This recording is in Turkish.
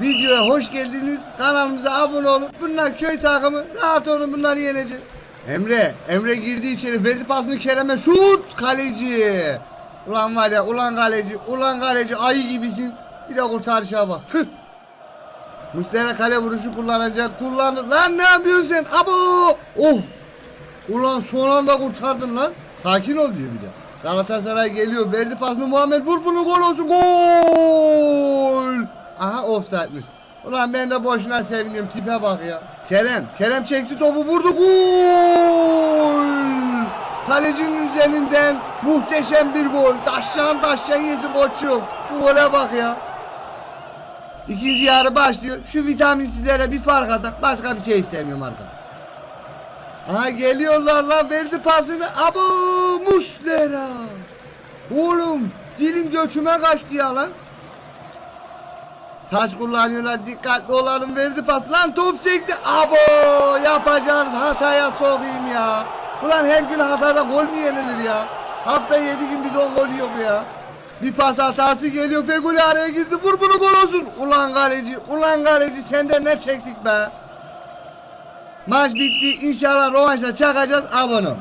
Videoya hoş geldiniz. Kanalımıza abone olun. Bunlar köy takımı. Rahat olun bunları yeneceğiz. Emre, Emre girdi içeri. Verdi pasını Kerem'e. Şut! Kaleci. Ulan var ya, ulan kaleci, ulan kaleci ayı gibisin. Bir de kurtarışa bak. Tüh. Muslera kale vuruşu kullanacak. Kullandı. Lan ne yapıyorsun sen? Abo! Oh! Ulan son anda kurtardın lan. Sakin ol diyor bir de. Galatasaray geliyor. Verdi pasını Muhammed. Vur bunu gol olsun. Gol! Offside'miş. Ulan ben de boşuna seviniyorum. Tipe bak ya. Kerem. Kerem çekti topu vurdu. Gol! Kalecinin üzerinden muhteşem bir gol. Taşlan taşlan yesin koçum. Şu gole bak ya. İkinci yarı başlıyor. Şu vitaminsizlere bir fark atak. Başka bir şey istemiyorum arkadaş. Aha geliyorlar lan verdi pasını. Abo Muslera. Oğlum dilim götüme kaçtı ya lan. Taç kullanıyorlar dikkatli olalım verdi pas. Lan top sekti. Abo yapacağınız hataya sokayım ya. Ulan her gün hatada gol mü yenilir ya? Hafta yedi gün bir on gol yok ya. Bir pas hatası geliyor. Feguli araya girdi. Vur bunu gol olsun. Ulan kaleci. Ulan kaleci. Senden ne çektik be? Maç bitti. İnşallah rövanşla çakacağız. Abone ol.